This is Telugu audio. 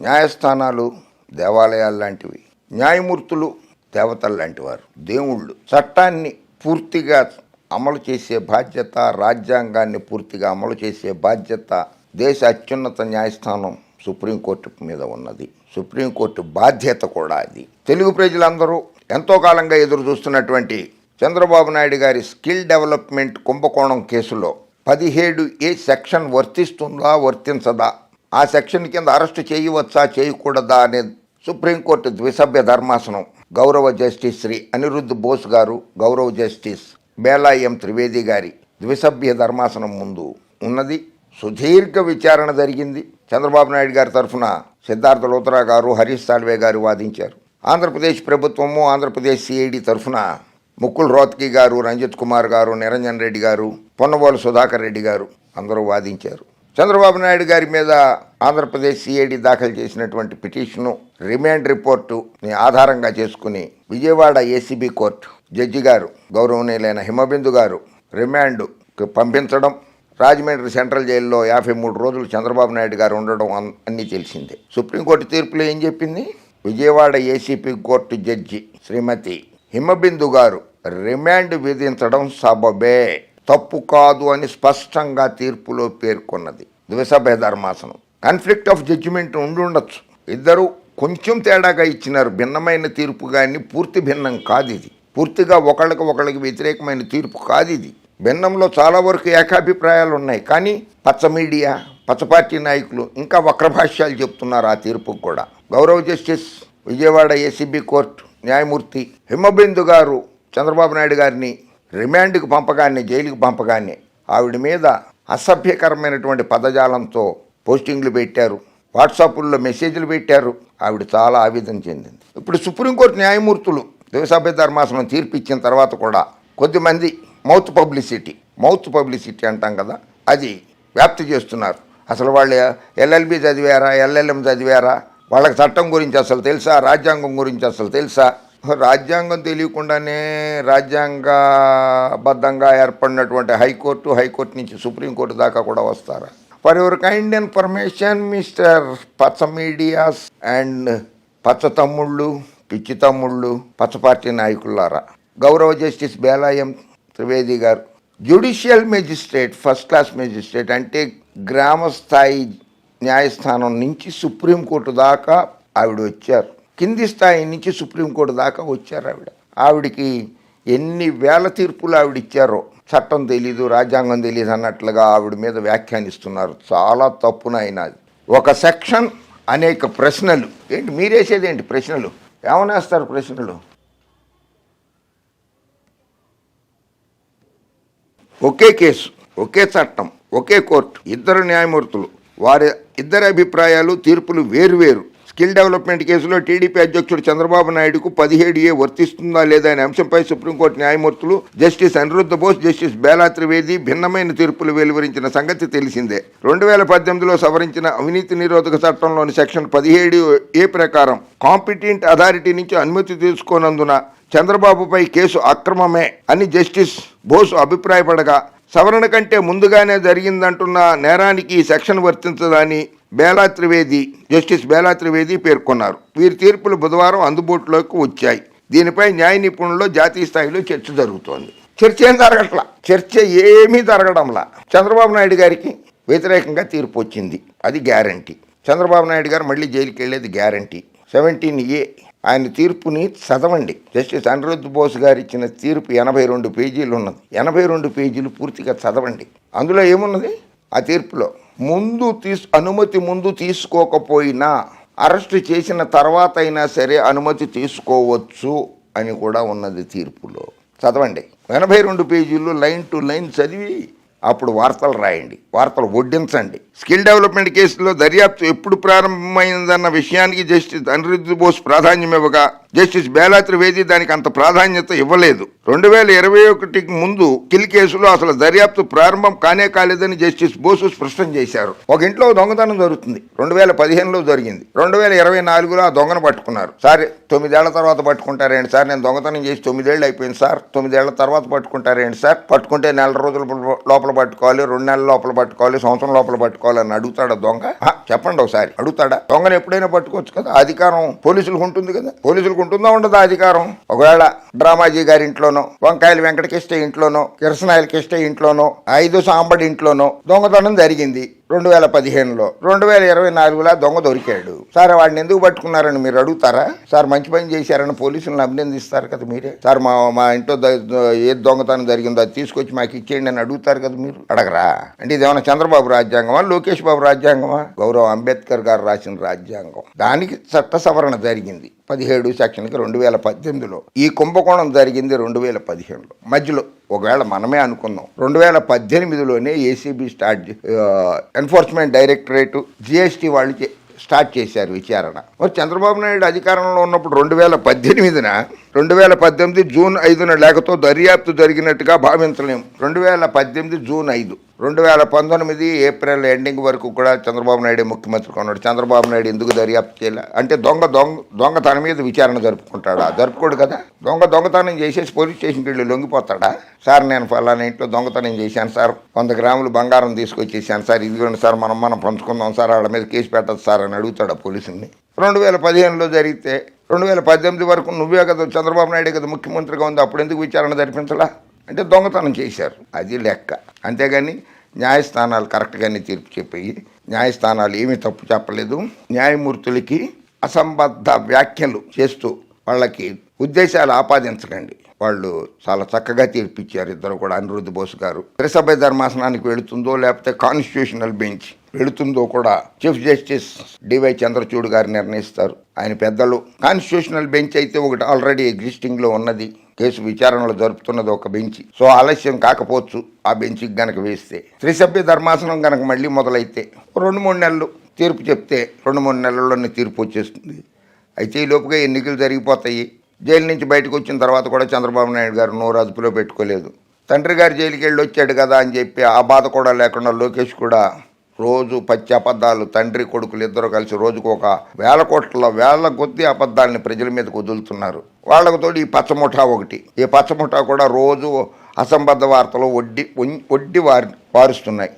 న్యాయస్థానాలు దేవాలయాలు లాంటివి. న్యాయమూర్తులు దేవతలు లాంటి వారు దేవుళ్ళు. చట్టాన్ని పూర్తిగా అమలు చేసే బాధ్యత రాజ్యాంగాన్ని పూర్తిగా అమలు చేసే బాధ్యత దేశ అత్యున్నత న్యాయస్థానం సుప్రీంకోర్టు మీద ఉన్నది. సుప్రీంకోర్టు బాధ్యత కూడా అది. తెలుగు ప్రజలందరూ ఎంతో కాలంగా ఎదురు చూస్తున్నటువంటి చంద్రబాబు నాయుడు గారి స్కిల్ డెవలప్మెంట్ కుంభకోణం కేసులో పదిహేడు ఏ సెక్షన్ వర్తిస్తుందా వర్తించదా ఆ సెక్షన్ కింద అరెస్టు చేయవచ్చా చేయకూడదా అనే సుప్రీంకోర్టు ద్విసభ్య ధర్మాసనం. గౌరవ జస్టిస్ శ్రీ అనిరుద్ధ్ బోస్ గారు గౌరవ జస్టిస్ బేలా ఎం త్రివేది గారి ద్విసభ్య ధర్మాసనం ముందు ఉన్నది. సుదీర్ఘ విచారణ జరిగింది. చంద్రబాబు నాయుడు గారి తరఫున సిద్ధార్థ లోతరా గారు హరీష్ సాల్వే గారు వాదించారు. ఆంధ్రప్రదేశ్ ప్రభుత్వము ఆంధ్రప్రదేశ్ సిఐడి తరఫున ముక్కుల్ రోత్కి గారు రంజిత్ కుమార్ గారు నిరంజన్ రెడ్డి గారు పొన్నబోలు సుధాకర్ రెడ్డి గారు అందరూ వాదించారు. చంద్రబాబు నాయుడు గారి మీద ఆంధ్రప్రదేశ్ సిఐడి దాఖలు చేసినటువంటి పిటిషను రిమాండ్ రిపోర్టుని ఆధారంగా చేసుకుని విజయవాడ ఏసీబీ కోర్టు జడ్జి గారు గౌరవనీయులైన హిమబిందు గారు రిమాండ్కి పంపించడం రాజమండ్రి సెంట్రల్ జైల్లో యాభై మూడు రోజులు చంద్రబాబు నాయుడు గారు ఉండడం అన్నీ తెలిసిందే. సుప్రీంకోర్టు తీర్పులో ఏం చెప్పింది? Vijayawada ACP court judge Shrimati Himabindu గారు రిమాండ్ విధించడం సబబే. తప్పు కాదు అని స్పష్టంగా తీర్పులో పేర్కొన్నది. ద్విసభ్య ధర్మాసనం కాన్ఫ్లిక్ట్ ఆఫ్ జడ్జిమెంట్ ఉండి ఉండొచ్చు. ఇద్దరు కొంచెం తేడాగా ఇచ్చినారు. భిన్నమైన తీర్పు కానీ పూర్తి భిన్నం కాదు ఇది పూర్తిగా ఒకళ్ళకి ఒకళ్ళకి వ్యతిరేకమైన తీర్పు కాదు ఇది భిన్నంలో చాలా వరకు ఏకాభిప్రాయాలు ఉన్నాయి. కానీ పచ్చ మీడియా పచ్చ పార్టీ నాయకులు ఇంకా వక్రభాష్యాలు చెప్తున్నారు ఆ తీర్పుకు కూడా. గౌరవ జస్టిస్ విజయవాడ ఏసీబీ కోర్టు న్యాయమూర్తి హిమబిందు గారు చంద్రబాబు నాయుడు గారిని రిమాండ్కి పంపగానే జైలుకి పంపగానే ఆవిడ మీద అసభ్యకరమైనటువంటి పదజాలంతో పోస్టింగ్లు పెట్టారు. వాట్సాప్ల్లో మెసేజ్లు పెట్టారు. ఆవిడ చాలా ఆవేదన చెందింది. ఇప్పుడు సుప్రీంకోర్టు న్యాయమూర్తులు దేవసభ్య ధర్మాసనం తీర్పు ఇచ్చిన తర్వాత కూడా కొద్దిమంది మౌత్ పబ్లిసిటీ మౌత్ పబ్లిసిటీ అంటాం కదా అది వ్యాప్తి చేస్తున్నారు. అసలు వాళ్ళు ఎల్ఎల్బి చదివారా ఎల్ఎల్ఎం చదివారా? వాళ్ళకి చట్టం గురించి అసలు తెలుసా? రాజ్యాంగం గురించి అసలు తెలుసా? రాజ్యాంగం తెలియకుండానే రాజ్యాంగబద్ధంగా ఏర్పడినటువంటి హైకోర్టు హైకోర్టు నుంచి సుప్రీంకోర్టు దాకా కూడా వస్తారా? For your kind information mister పచ్చ మీడియాస్ అండ్ పచ్చ తమ్ముళ్ళు పిచ్చి తమ్ముళ్ళు పచ్చ పార్టీ నాయకులారా గౌరవ జస్టిస్ బేలాయం త్రివేది గారు judicial magistrate first class magistrate అంటే గ్రామ స్థాయి న్యాయస్థానం నుంచి సుప్రీంకోర్టు దాకా ఆవిడ వచ్చారు. కింది స్థాయి నుంచి సుప్రీంకోర్టు దాకా వచ్చారు ఆవిడ. ఆవిడికి ఎన్ని వేల తీర్పులు ఆవిడ ఇచ్చారో చట్టం తెలీదు రాజ్యాంగం తెలియదు అన్నట్లుగా ఆవిడ మీద వ్యాఖ్యానిస్తున్నారు. చాలా తప్పునైనా అయినా ఒక సెక్షన్ అనేక ప్రశ్నలు. ఏంటి మీరేసేది ఏంటి ప్రశ్నలు? ఏమనేస్తారు ప్రశ్నలు? ఒకే కేసు ఒకే చట్టం ఒకే కోర్టు ఇద్దరు న్యాయమూర్తులు. వారి ఇద్దరి అభిప్రాయాలు తీర్పులు వేరువేరు స్కిల్ డెవలప్మెంట్ కేసులో టీడీపీ అధ్యక్షుడు చంద్రబాబు నాయుడుకు పదిహేడు ఏ వర్తిస్తుందా లేదా అనే అంశంపై సుప్రీంకోర్టు న్యాయమూర్తులు జస్టిస్ అనిరుద్ధ బోస్ జస్టిస్ బేలా త్రివేది భిన్నమైన తీర్పులు వెలువరించిన సంగతి తెలిసిందే. రెండు వేల పద్దెనిమిదిలో సవరించిన అవినీతి నిరోధక చట్టంలోని సెక్షన్ పదిహేడు ఏ ప్రకారం కాంపిటెంట్ అథారిటీ నుంచి అనుమతి తీసుకోనందున చంద్రబాబుపై కేసు అక్రమమే అని జస్టిస్ బోసు అభిప్రాయపడగా సవరణ కంటే ముందుగానే జరిగిందంటున్న నేరానికి ఈ సెక్షన్ వర్తించదని బేలా త్రివేది జస్టిస్ బేలా త్రివేది పేర్కొన్నారు. వీరి తీర్పులు బుధవారం అందుబాటులోకి వచ్చాయి. దీనిపై న్యాయ నిపుణుల్లో జాతీయ స్థాయిలో చర్చ జరుగుతోంది. చర్చ ఏం జరగట్లా? చర్చ ఏమీ జరగడంలా? చంద్రబాబు నాయుడు గారికి వ్యతిరేకంగా తీర్పు వచ్చింది. అది గ్యారంటీ. చంద్రబాబు నాయుడు గారు మళ్ళీ జైలుకి వెళ్ళేది గ్యారంటీ. సెవెంటీన్ ఏ ఆయన తీర్పుని చదవండి. జస్టిస్ అనిరుద్ధ్ బోస్ గారు ఇచ్చిన తీర్పు ఎనభై రెండు పేజీలు ఉన్నది ఎనభై రెండు పేజీలు పూర్తిగా చదవండి. అందులో ఏమున్నది? ఆ తీర్పులో ముందు తీసు అనుమతి ముందు తీసుకోకపోయినా అరెస్ట్ చేసిన తర్వాత అయినా సరే అనుమతి తీసుకోవచ్చు అని కూడా ఉన్నది తీర్పులో. చదవండి. ఎనభై రెండు పేజీలు లైన్ టు లైన్ చదివి అప్పుడు వార్తలు రాయండి. వార్తలు వడ్డించండి. స్కిల్ డెవలప్మెంట్ కేసులో దర్యాప్తు ఎప్పుడు ప్రారంభమైందన్న విషయానికి జస్టిస్ అనిరుద్ధ్ బోస్ ప్రాధాన్యం ఇవ్వగా జస్టిస్ బేలా త్రివేది దానికి అంత ప్రాధాన్యత ఇవ్వలేదు. రెండు వేల ఇరవై ఒకటికి ముందు కిల్ కేసులో అసలు దర్యాప్తు ప్రారంభం కానే కాలేదని జస్టిస్ బోసు స్పష్టం చేశారు. ఒక ఇంట్లో దొంగతనం జరుగుతుంది. రెండు వేల పదిహేనులో జరిగింది. రెండు వేల ఇరవై నాలుగులో ఆ దొంగను పట్టుకున్నారు. సరే తొమ్మిదేళ్ళ తర్వాత పట్టుకుంటారేంటి సార్? నేను దొంగతనం చేసి తొమ్మిదేళ్ళు అయిపోయింది సార్. తొమ్మిదేళ్ళ తర్వాత పట్టుకుంటారేంటి సార్? పట్టుకుంటే నెల రోజుల లోపల పట్టుకోవాలి రెండు నెలల లోపల పట్టుకోవాలి సంవత్సరం లోపల పట్టుకోవాలి అని అడుగుతాడా దొంగ? చెప్పండి ఒకసారి. అడుగుతాడా? దొంగను ఎప్పుడైనా పట్టుకోవచ్చు కదా. అధికారం పోలీసులకు ఉంటుంది కదా. పోలీసులకు ఉంటుందా ఉండదు అధికారం? ఒకవేళ డ్రామాజీ గారి ఇంట్లోనో వంకాయలు వెంకటకిష్ట ఇంట్లోనో కిరసనాయల కిష్ట ఇంట్లోనో ఐదు సాంబడి ఇంట్లోనో దొంగతనం జరిగింది. రెండు వేల పదిహేనులో. రెండు వేల ఇరవై నాలుగులో దొంగ దొరికాడు. సార్ వాడిని ఎందుకు పట్టుకున్నారని మీరు అడుగుతారా? సార్ మంచి పని చేశారని పోలీసులను అభినందిస్తారు కదా మీరే. సార్ మా మా ఇంట్లో ఏ దొంగతనం జరిగిందో అది తీసుకొచ్చి మాకు ఇచ్చేయండి అని అడుగుతారు కదా మీరు. అడగరా? అంటే ఇదేమన్నా చంద్రబాబు రాజ్యాంగమా లోకేష్ బాబు రాజ్యాంగమా? గౌరవ అంబేద్కర్ గారు రాసిన రాజ్యాంగం. దానికి చట్ట సవరణ జరిగింది పదిహేడు సెక్షన్కి రెండు వేల పద్దెనిమిదిలో. ఈ కుంభకోణం జరిగింది రెండు వేల పదిహేనులో. మధ్యలో ఒకవేళ మనమే అనుకుందాం రెండు వేల పద్దెనిమిదిలోనే ACB start enforcement directorate GST వాళ్ళు స్టార్ట్ చేశారు విచారణ. మరి చంద్రబాబు నాయుడు అధికారంలో ఉన్నప్పుడు రెండు వేల పద్దెనిమిదిన రెండు వేల పద్దెనిమిది జూన్ ఐదున లేఖతో దర్యాప్తు జరిగినట్టుగా భావించలేము. రెండు వేల పద్దెనిమిది జూన్ ఐదు. రెండు వేల పంతొమ్మిది ఏప్రిల్ ఎండింగ్ వరకు కూడా చంద్రబాబు నాయుడు ముఖ్యమంత్రిగా ఉన్నాడు. చంద్రబాబు నాయుడు ఎందుకు దర్యాప్తు చేయాలి? అంటే దొంగ దొంగ దొంగ తన మీద విచారణ జరుపుకుంటాడా? జరుపుకోడు కదా. దొంగ దొంగతనం చేసేసి పోలీస్ స్టేషన్కి వెళ్ళి లొంగిపోతాడా? సార్ నేను ఫలానా ఇంట్లో దొంగతనం చేశాను సార్. వంద గ్రాములు బంగారం తీసుకొచ్చేసాను సార్. ఇదిగోండి సార్ మనం మనం పంచుకుందాం సార్. వాళ్ళ మీద కేసు పెట్టదు సార్ అని అడుగుతాడా పోలీసుల్ని. రెండు వేల పదిహేనులో జరిగితే రెండు వేల పద్దెనిమిది వరకు నువ్వే కదా చంద్రబాబు నాయుడు కదా ముఖ్యమంత్రిగా ఉంది అప్పుడు ఎందుకు విచారణ జరిపించలా? అంటే దొంగతనం చేశారు. అది లెక్క. అంతేగాని న్యాయస్థానాలు కరెక్ట్గానే తీర్పు చెప్పాయి. న్యాయస్థానాలు ఏమీ తప్పు చెప్పలేదు. న్యాయమూర్తులకి అసంబద్ధ వ్యాఖ్యలు చేస్తూ వాళ్ళకి ఉద్దేశాలు ఆపాదించకండి. వాళ్ళు చాలా చక్కగా తీర్పిచ్చారు ఇద్దరు కూడా అనిరుద్ధ బోస్ గారు. త్రిసభ్య ధర్మాసనానికి వెళుతుందో లేకపోతే కాన్స్టిట్యూషనల్ బెంచ్ వెళుతుందో కూడా చీఫ్ జస్టిస్ డివై చంద్రచూడ్ గారు నిర్ణయిస్తారు. ఆయన పెద్దలు. కాన్స్టిట్యూషనల్ బెంచ్ అయితే ఒకటి ఆల్రెడీ ఎగ్జిస్టింగ్లో ఉన్నది. కేసు విచారణలో జరుపుతున్నది ఒక బెంచ్ సో ఆలస్యం కాకపోవచ్చు. ఆ బెంచ్కి గనక వేస్తే. త్రిసభ్య ధర్మాసనం గనక మళ్ళీ మొదలైతే రెండు మూడు నెలలు తీర్పు చెప్తే రెండు మూడు నెలల్లోనే తీర్పు వచ్చేస్తుంది. అయితే ఈ లోపుగా ఎన్నికలు జరిగిపోతాయి. జైలు నుంచి బయటకు వచ్చిన తర్వాత కూడా చంద్రబాబు నాయుడు గారు నోరు అదుపులో పెట్టుకోలేదు. తండ్రి గారు జైలుకి వెళ్ళి వచ్చాడు కదా అని చెప్పి ఆ బాధ కూడా లేకుండా లోకేష్ కూడా రోజు పచ్చి అబద్ధాలు తండ్రి కొడుకులు ఇద్దరు కలిసి రోజుకు ఒక వేల కోట్ల వేల కొద్ది అబద్ధాలని ప్రజల మీదకు వదులుతున్నారు. వాళ్ళకు తోడు ఈ పచ్చముఠా ఒకటి. ఈ పచ్చముఠా కూడా రోజు అసంబద్ధ వార్తలు వడ్డి వడ్డి వారి వారుస్తున్నాయి.